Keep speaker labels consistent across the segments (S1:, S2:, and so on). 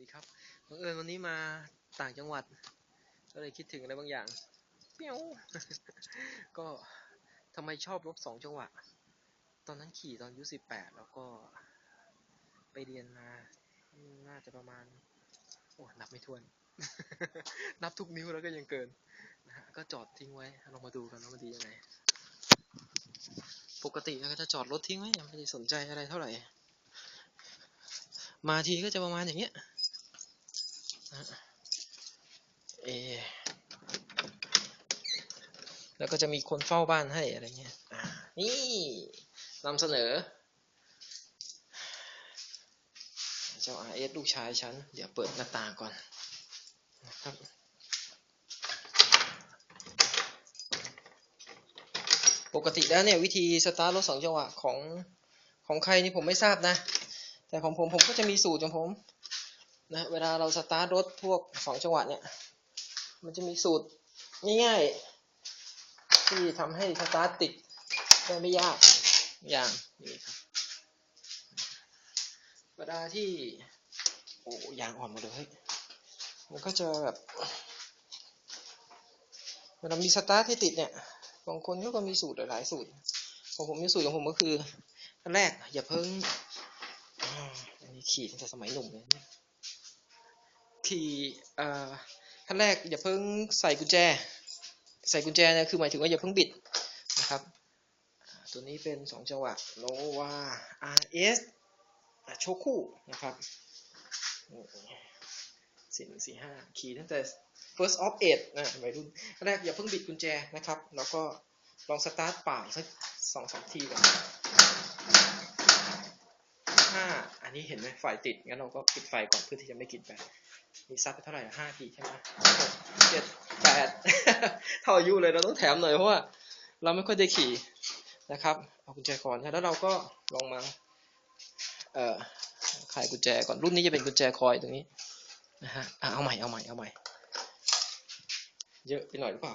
S1: ดีครับบังเอิญวันนี้มาต่างจังหวัด ก็เลยคิดถึงอะไรบางอย่างเปี้ยวก็ทำไมชอบรถสองจังหวะ ตอนนั้นขี่ตอนอายุสิบแปดแล้วก็ไปเรียนมา น่าจะประมาณ โอ้นับไม่ถ้วน นับทุกนิ้วแล้วก็ยังเกินนะฮะก็จอดทิ้งไว้ ลองมาดูกันว่ามันดียังไง ปกติเราก็จะจอดรถทิ้งไว้ยังไม่ได้สนใจอะไรเท่าไหร่ มาทีก็จะประมาณอย่างเงี้ย นะเอแล้วก็จะมีคนเฝ้าบ้านให้อะไรเงี้ยนี่นำเสนอ เจ้า RS ลูกชายฉัน เดี๋ยวเปิดหน้าต่างก่อนนะครับปกติแล้วเนี่ยวิธีสตาร์ทรถสองจังหวะของของใครนี่ผมไม่ทราบนะ แต่ของผมผมก็จะมีสูตรของผม นะเวลาเราสตาร์ทรถพวกสองจังหวะเนี่ย มันจะมีสูตรง่ายๆ ที่ทำให้สตาร์ทติดได้ไม่ยากอย่างนี้ครับเวลาที่โอ้ยางอ่อนหมดเลยมันก็จะแบบเวลามีสตาร์ทให้ติดเนี่ยบางคนเขาก็มีสูตรหลายสูตรของผมมีสูตรของผมก็คืออันแรกอย่าเพิ่งอันนี้ขี่ตั้งแต่สมัยหนุ่มเลยเนี่ย ขี่อ่อขั้นแรกอย่าเพิ่งใส่กุญแจ ใส่กุญแจเนี่ยคือหมายถึงว่าอย่าเพิ่งบิดนะครับตัวนี้เป็นสองจังหวะโนวา RS โชคู่นะครับสี่หนึ่งสี่ห้าขี่ตั้งแต่ first of eight นะวัยรุ่นขั้นแรกอย่าเพิ่งบิดกุญแจนะครับ แล้วก็ลองสตาร์ทป่าสักสองสามทีก่อน ห้าอันนี้เห็นไหมไฟติด งั้นเราก็ปิดไฟก่อนเพื่อที่จะไม่กินไปมีซัดไปเท่าไหร่ห้าทีใช่ไหมหกเจ็ดแปดเท่าอายุเลยเราต้องแถมหน่อยเพราะว่า เราไม่ค่อยได้ขี่นะครับ เอากุญแจก่อนแล้วเราก็ลองมาเอ่อไขกุญแจก่อนรุ่นนี้จะเป็นกุญแจคอยตรงนี้นะฮะอะเอาใหม่เอาใหม่เอาใหม่ เยอะไปหน่อยหรือเปล่า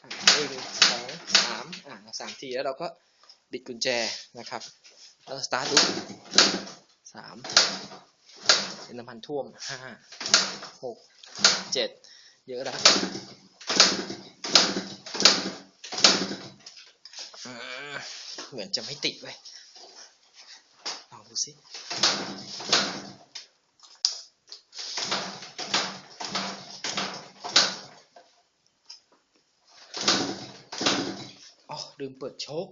S1: หนึ่งสองสามอะสามทีแล้วเราก็บิดกุญแจนะครับ แล้วสตาร์ทดูสามเป็นน้ำมันท่วมห้าหกเจ็ดเยอะแล้วเหมือนจะไม่ติดเว้ยลองดูสิอ๋อลืมเปิดโชค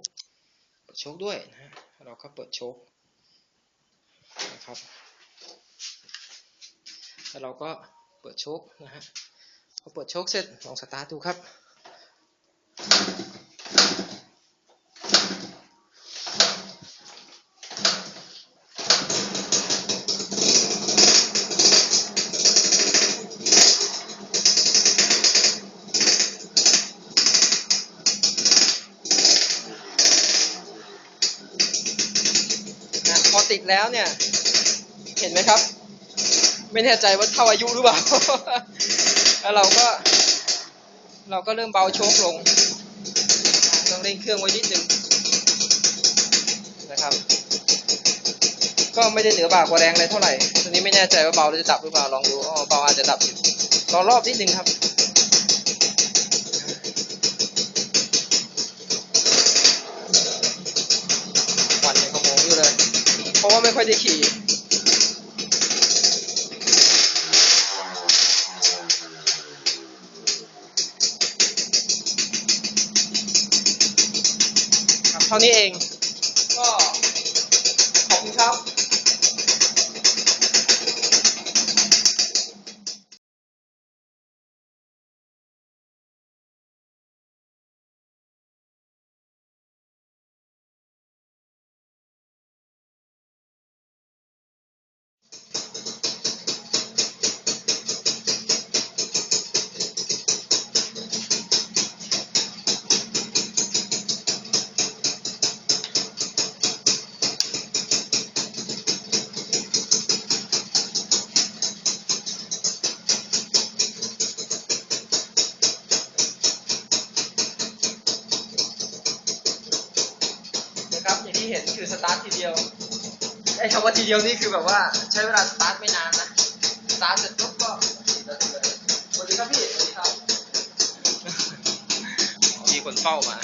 S1: เปิดโชคด้วยนะฮะ เราก็เปิดโชคนะครับ แล้วเราก็เปิดโชคนะฮะพอเปิดโชคเสร็จลองสตาร์ทดูครับ ติดแล้วเนี่ย เห็นไหมครับ ไม่แน่ใจว่าเท่าอายุหรือเปล่า แล้วเราก็ เราก็เริ่มเบาโชคลง ต้องเร่งเครื่องไว้นิดนึงนะครับ ก็ไม่ได้เหนือบ่ากว่าแรงเลยเท่าไหร่ตอนนี้ไม่แน่ใจว่าเบาจะดับหรือเปล่า ลองดูอ๋อเบาอาจจะดับอยู่รอรอบนิดนึงครับ ค่อยได้ขี่ครับเท่านี้เอง ก็ขอบคุณครับ นี่คือสตาร์ททีเดียวไอ้คำว่าทีเดียวนี่คือแบบว่าใช้เวลาสตาร์ทไม่นานนะส
S2: ตาร์ทเสร็จปุ๊บก็สวัสดีครับพี่สวัสดีครับ
S1: มีคนเฝ้ามา